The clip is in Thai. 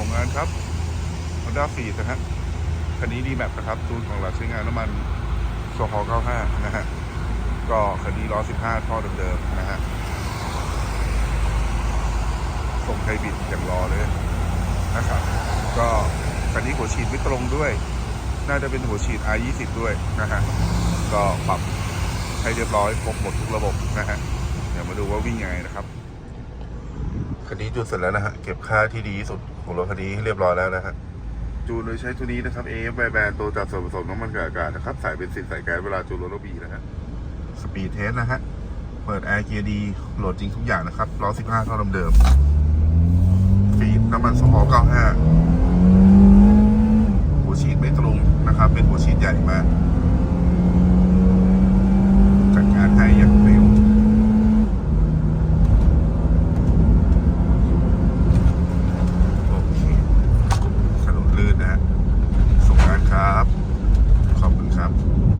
ผลงานครับ Honda f e e นะฮะ คันนี้ดีแมปนะครับ ตูนของเราใช้งานน้ำมันโซฮอล95 นะฮะ ก็คันนี้ล้อ15 ท่อเดิมๆนะฮะ ส่งไทยบิดอย่างรอเลยนะครับ ก็คันนี้หัวฉีดไม่ตรงด้วย น่าจะเป็นหัวฉีด i20 ด้วยนะฮะ ก็ปรับให้เรียบร้อยครบหมดทุกระบบนะฮะ เดี๋ยวมาดูว่าวิ่งยังไงนะครับ คันนี้จูนเสร็จแล้วนะฮะ เก็บค่าที่ดีที่สุดของรถคันนี้ให้เรียบร้อยแล้วนะฮะ จูนโดยใช้ตัวนี้นะครับ AF แบรนด์ตัวจัดส่วนผสมน้ำมันกับอากาศนะครับใส่เป็นสินใส่แก๊สเวลาจูนรถบีนะฮะ สปีดเทสนะฮะ เปิดแอร์เกียร์ดี โหลดจริงทุกอย่างนะครับล้อ15เท่าเดิมๆฟีดน้ำมันสมอ95หัวฉีดไม่ตรงนะครับ เป็นหัวฉีดใหญ่มาก